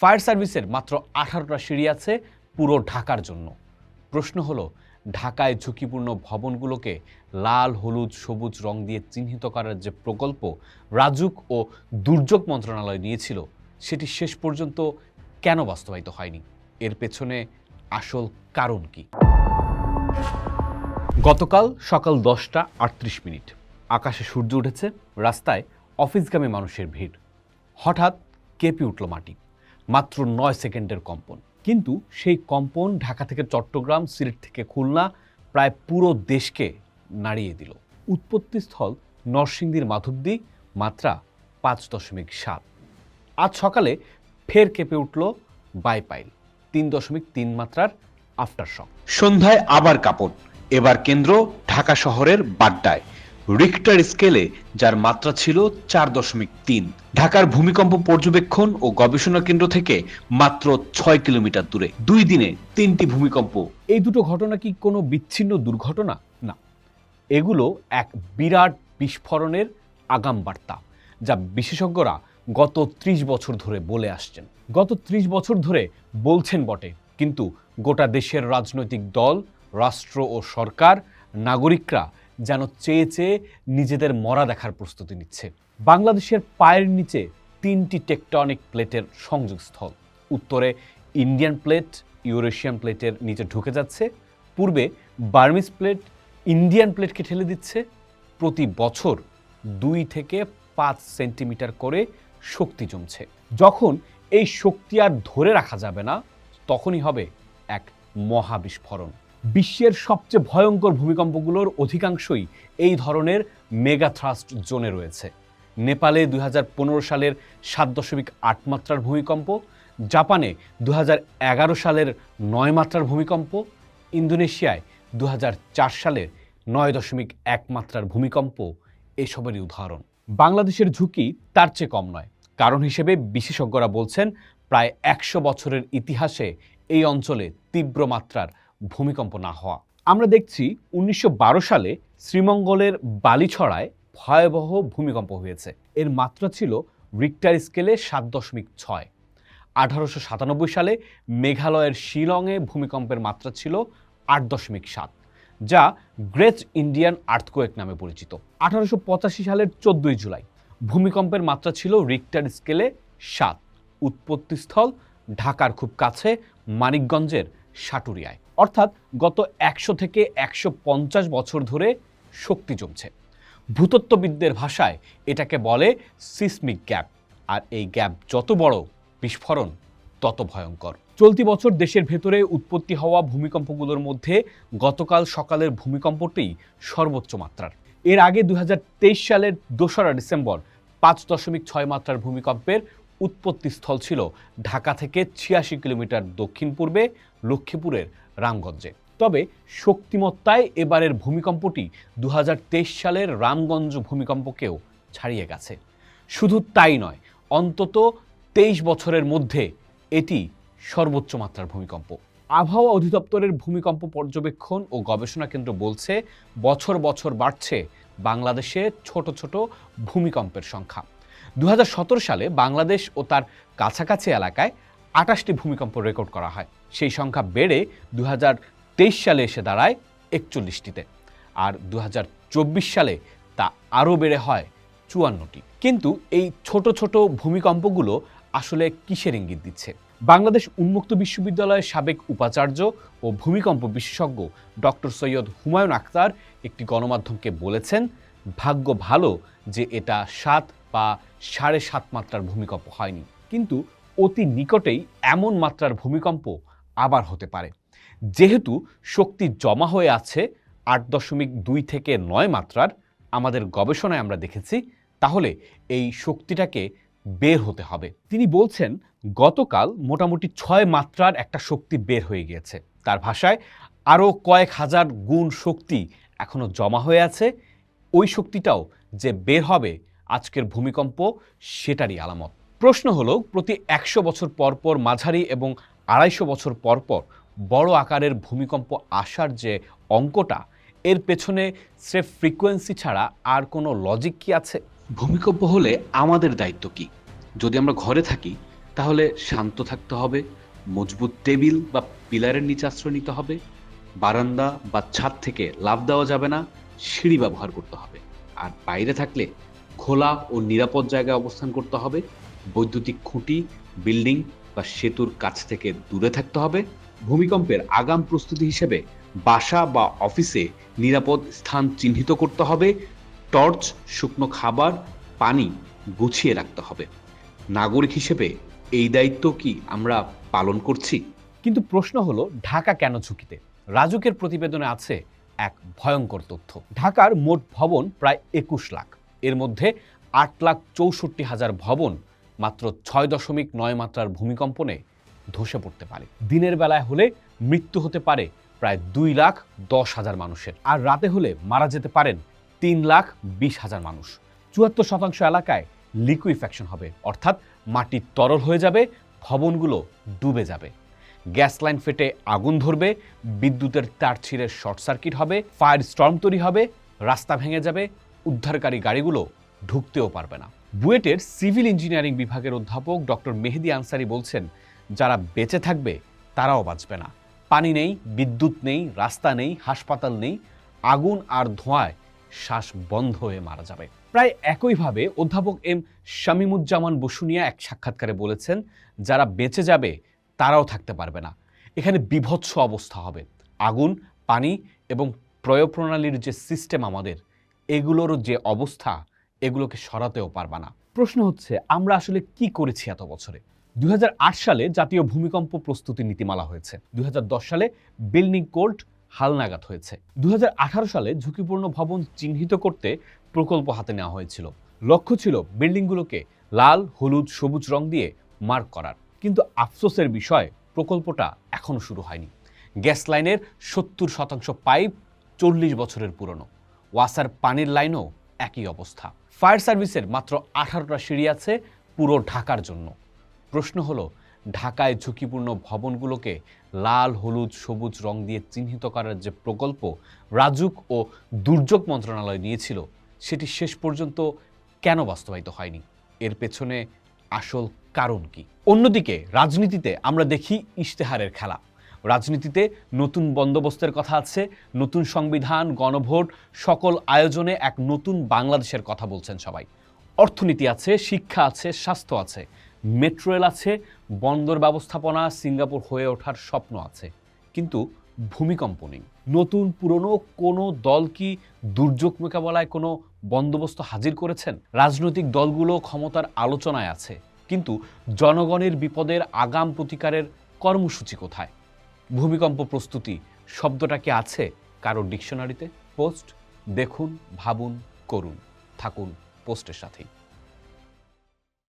Fire সার্ভিসের মাত্র আঠারোটা সিঁড়ি আছে পুরো ঢাকার জন্য। প্রশ্ন হলো, ঢাকায় ঝুঁকিপূর্ণ ভবনগুলোকে লাল, হলুদ, সবুজ রং দিয়ে চিহ্নিত করার যে প্রকল্প রাজুক ও দুর্যোগ মন্ত্রণালয় নিয়েছিল, সেটি শেষ পর্যন্ত কেন বাস্তবায়িত হয়নি? এর পেছনে আসল কারণ কি? গতকাল সকাল দশটা আটত্রিশ মিনিট। আকাশে সূর্য উঠেছে, রাস্তায় অফিসগামী মানুষের ভিড়। হঠাৎ কেঁপে উঠল মাটি। মাত্র নয় সেকেন্ডের কম্পন। কিন্তু সেই কম্পন ঢাকা থেকে চট্টগ্রাম, সিলেট থেকে খুলনা প্রায় পুরো দেশকে নাড়িয়ে দিল। উৎপত্তিস্থল নরসিংদীর মাধবদী, মাত্রা পাঁচ দশমিক সাত। আজ সকালে ফের কেঁপে উঠল বাইপাইল, তিন দশমিক তিন মাত্রার আফটার সন্ধ্যায় আবার কাপড় এবার কেন্দ্র ঢাকা শহরের বাড্ডায়। রিক্টার স্কেলে যার মাত্রা ছিল চার দশমিক তিন। ঢাকার ভূমিকম্প পর্যবেক্ষণ ও গবেষণা কেন্দ্র থেকে মাত্র ছয় কিলোমিটার দূরে। দুই দিনে তিনটি ভূমিকম্প। এই দুটো ঘটনা কি কোনো বিচ্ছিন্ন দুর্ঘটনা? না। এগুলো এক বিরাট বিস্ফোরণের আগাম বার্তা যা বিশেষজ্ঞরা গত ত্রিশ বছর ধরে বলে আসছেন। গত ত্রিশ বছর ধরে বলছেন বটে, কিন্তু গোটা দেশের রাজনৈতিক দল, রাষ্ট্র ও সরকার, নাগরিকরা যেন চেয়ে চেয়ে নিজেদের মরা দেখার প্রস্তুতি নিচ্ছে। বাংলাদেশের পায়ের নিচে তিনটি টেকটনিক প্লেটের সংযোগস্থল। উত্তরে ইন্ডিয়ান প্লেট, ইউরেশিয়ান প্লেটের নিচে ঢুকে যাচ্ছে। পূর্বে বার্মিস প্লেট, ইন্ডিয়ান প্লেটকে ঠেলে দিচ্ছে। প্রতি বছর দুই থেকে পাঁচ সেন্টিমিটার করে শক্তি জমছে। যখন এই শক্তি আর ধরে রাখা যাবে না, তখনই হবে এক মহাবিস্ফোরণ। বিশ্বের সবচেয়ে ভয়ঙ্কর ভূমিকম্পগুলোর অধিকাংশই এই ধরনের মেগা থ্রাস্ট জোনে রয়েছে। নেপালে দু হাজার পনেরো সালের সাত দশমিক আট মাত্রার ভূমিকম্প, জাপানে দু হাজার এগারো সালের নয় মাত্রার ভূমিকম্প, ইন্দোনেশিয়ায় দু হাজার চার সালের নয় দশমিক এক মাত্রার ভূমিকম্প এসবেরই উদাহরণ। বাংলাদেশের ঝুঁকি তার চেয়ে কম নয়। কারণ হিসেবে বিশেষজ্ঞরা বলছেন, প্রায় একশো বছরের ইতিহাসে এই অঞ্চলে তীব্র মাত্রার ভূমিকম্প না হওয়া। আমরা দেখছি উনিশশো বারো সালে শ্রীমঙ্গলের বালিছড়ায় ভয়াবহ ভূমিকম্প হয়েছে। এর মাত্রা ছিল রিক্টার স্কেলে সাত দশমিক ছয়। আঠারোশো সাতানব্বই সালে মেঘালয়ের শিলংয়ে ভূমিকম্পের মাত্রা ছিল আট দশমিক সাত, যা গ্রেট ইন্ডিয়ান আর্থকোয়েক নামে পরিচিত। আঠারোশো পঁচাশি সালের চোদ্দই জুলাই, ভূমিকম্পের মাত্রা ছিল রিক্টার স্কেলে সাত। উৎপত্তিস্থল ঢাকার খুব কাছে মানিকগঞ্জের সাটুরিয়ায়। অর্থাৎ গত একশো থেকে একশো পঞ্চাশ বছর ধরে শক্তি জমছে। ভূতত্ত্ববিদদের ভাষায় এটাকে বলে সিসমিক গ্যাপ। আর এই গ্যাপ যত বড় বিস্ফোরণ, তত ভয়ঙ্কর। চলতি বছর দেশের ভেতরে উৎপত্তি হওয়া ভূমিকম্পগুলোর মধ্যে গতকাল সকালের ভূমিকম্পটি সর্বোচ্চ মাত্রার। এর আগে দু হাজার তেইশ সালের দোসরা ডিসেম্বর পাঁচ দশমিক ছয় মাত্রার ভূমিকম্পের উৎপত্তিস্থল ছিল ঢাকা থেকে ছিয়াশি কিলোমিটার দক্ষিণ পূর্বে লক্ষ্মীপুরের রামগঞ্জে। তবে শক্তিমত্তায় এবারের ভূমিকম্পটি দু হাজার তেইশ সালের রামগঞ্জ ভূমিকম্পকেও ছাড়িয়ে গেছে। শুধু তাই নয়, অন্তত তেইশ বছরের মধ্যে এটি সর্বোচ্চ মাত্রার ভূমিকম্প। আবহাওয়া অধিদপ্তরের ভূমিকম্প পর্যবেক্ষণ ও গবেষণা কেন্দ্র বলছে, বছর বছর বাড়ছে বাংলাদেশে ছোট ছোট ভূমিকম্পের সংখ্যা। দু হাজার সতেরো সালে বাংলাদেশ ও তার কাছাকাছি এলাকায় আটাশটি ভূমিকম্প রেকর্ড করা হয়। সেই সংখ্যা বেড়ে দু হাজার তেইশ সালে এসে দাঁড়ায় একচল্লিশটিতে। আর দু হাজার চব্বিশ সালে তা আরও বেড়ে হয় চুয়ান্নটি। কিন্তু এই ছোট ছোট ভূমিকম্পগুলো আসলে কিসের ইঙ্গিত দিচ্ছে? বাংলাদেশ উন্মুক্ত বিশ্ববিদ্যালয়ের সাবেক উপাচার্য ও ভূমিকম্প বিশেষজ্ঞ ডক্টর সৈয়দ হুমায়ুন আক্তার একটি গণমাধ্যমকে বলেছেন, ভাগ্য ভালো যে এটা সাত বা সাড়ে সাত মাত্রার ভূমিকম্প হয়নি। কিন্তু অতি নিকটেই এমন মাত্রার ভূমিকম্প আবার হতে পারে। যেহেতু শক্তি জমা হয়ে আছে আট দশমিক দুই থেকে নয় মাত্রার আমাদের গবেষণায় আমরা দেখেছি, তাহলে এই শক্তিটাকে বের হতে হবে। তিনি বলছেন, গতকাল মোটামুটি ছয় মাত্রার একটা শক্তি বের হয়ে গিয়েছে। তার ভাষায়, আরও কয়েক হাজার গুণ শক্তি এখনও জমা হয়ে আছে। ওই শক্তিটাও যে বের হবে আজকের ভূমিকম্প, সেটারই আলামত। প্রশ্ন হলো, প্রতি একশো বছর পর পর মাঝারি এবং আড়াইশো বছর পর পর বড় আকারের ভূমিকম্প আসার যে অঙ্কটা, এর পেছনে স্রেফ ফ্রিকোয়েন্সি ছাড়া আর কোনো লজিক কি আছে? ভূমিকম্প হলে আমাদের দায়িত্ব কি? যদি আমরা ঘরে থাকি, তাহলে শান্ত থাকতে হবে, মজবুত টেবিল বা পিলারের নিচে আশ্রয় নিতে হবে, বারান্দা বা ছাদ থেকে লাভ দেওয়া যাবে না, সিঁড়ি ব্যবহার করতে হবে। আর বাইরে থাকলে খোলা ও নিরাপদ জায়গায় অবস্থান করতে হবে, বৈদ্যুতিক খুঁটি, বিল্ডিং বা সেতুর কাছ থেকে দূরে থাকতে হবে। ভূমিকম্পের আগাম প্রস্তুতি হিসেবে বাসা বা অফিসে নিরাপদ স্থান চিহ্নিত করতে হবে। টর্চ, শুকনো খাবার, পানি গুছিয়ে রাখতে হবে। নাগরিক হিসেবে এই দায়িত্ব কি আমরা পালন করছি? কিন্তু প্রশ্ন হলো, ঢাকা কেন ঝুঁকিতে? রাজুকের প্রতিবেদনে আছে এক ভয়ঙ্কর তথ্য। ঢাকার মোট ভবন প্রায় একুশ লাখ। এর মধ্যে আট লাখ চৌষট্টি হাজার ভবন মাত্র ছয় দশমিক নয় মাত্রার ভূমিকম্পনে ধসে পড়তে পারে। দিনের বেলায় হলে মৃত্যু হতে পারে প্রায় দুই লাখ দশ হাজার মানুষের। আর রাতে হলে মারা যেতে পারেন তিন লাখ বিশ হাজার মানুষ। চুয়াত্তর শতাংশ এলাকায় লিকুইফ্যাকশন হবে, অর্থাৎ মাটি তরল হয়ে যাবে, ভবনগুলো ডুবে যাবে। গ্যাস লাইন ফেটে আগুন ধরবে, বিদ্যুতের তার ছিঁড়ে শর্ট সার্কিট হবে ফায়ার স্টর্ম তৈরি হবে, রাস্তা ভেঙে যাবে, উদ্ধারকারী গাড়িগুলো ঢুকতেও পারবে না। বুয়েটের সিভিল ইঞ্জিনিয়ারিং বিভাগের অধ্যাপক ডক্টর মেহেদি আনসারি বলছেন, যারা বেঁচে থাকবে, তারাও বাঁচবে না। পানি নেই, বিদ্যুৎ নেই, রাস্তা নেই, হাসপাতাল নেই, আগুন আর ধোঁয়ায় শ্বাস বন্ধ হয়ে মারা যাবে। প্রায় একইভাবে অধ্যাপক এম শামীমুজ্জামান বসুনিয়া এক সাক্ষাৎকারে বলেছেন, যারা বেঁচে যাবে, তারাও থাকতে পারবে না। এখানে বিভৎস অবস্থা হবে। আগুন, পানি এবং প্রয়োগ প্রণালীর যে সিস্টেম আমাদের, এগুলোর যে অবস্থা এগুলোকে সরাতেও পারবা না। প্রশ্ন হচ্ছে, আমরা আসলে কি করেছি এত বছরে? দুই হাজার আট সালে জাতীয় ভূমিকম্প প্রস্তুতি নীতিমালা হয়েছে। দুই হাজার দশ সালে বিল্ডিং কোড হালনাগাদ হয়েছে। দুই হাজার আঠারো সালে ঝুঁকিপূর্ণ ভবন চিহ্নিত করতে প্রকল্প হাতে নেওয়া হয়েছিল। লক্ষ্য ছিল বিল্ডিংগুলোকে লাল, হলুদ, সবুজ রং দিয়ে মার্ক করার। কিন্তু আফসোসের বিষয়, প্রকল্পটা এখনও শুরু হয়নি। গ্যাস লাইনের সত্তর শতাংশ পাইপ চল্লিশ বছরের পুরনো। ওয়াসার পানির লাইনও একই অবস্থা। ফায়ার সার্ভিসের মাত্র আঠারোটা সিঁড়ি আছে পুরো ঢাকার জন্য। প্রশ্ন হলো, ঢাকায় ঝুঁকিপূর্ণ ভবনগুলোকে লাল, হলুদ, সবুজ রং দিয়ে চিহ্নিত করার যে প্রকল্প রাজুক ও দুর্যোগ মন্ত্রণালয় নিয়েছিল, সেটি শেষ পর্যন্ত কেন বাস্তবায়িত হয়নি? এর পেছনে আসল কারণ কি? অন্যদিকে, রাজনীতিতে আমরা দেখি ইশতেহারের খেলা। রাজনীতিতে নতুন বন্দোবস্তের কথা আছে, নতুন সংবিধান, গণভোট, সকল আয়োজনে এক নতুন বাংলাদেশের কথা বলছেন সবাই। অর্থনীতি আছে, শিক্ষা আছে, স্বাস্থ্য আছে, মেট্রো রেল আছে, বন্দর ব্যবস্থাপনা, সিঙ্গাপুর হয়ে ওঠার স্বপ্ন আছে। কিন্তু ভূমিকম্প নেই। নতুন, পুরনো কোনো দল কি দুর্যোগ মোকাবেলায় কোনো বন্দোবস্ত হাজির করেছেন? রাজনৈতিক দলগুলো ক্ষমতার আলোচনায় আছে, কিন্তু জনগণের বিপদের আগাম প্রতিকারের কর্মসূচি কোথায়? ভূমিকম্প প্রস্তুতি শব্দটা কি আছে কারও ডিকশনারিতে? পোস্ট দেখুন ভাবুন করুন। থাকুন পোস্টের সাথেই।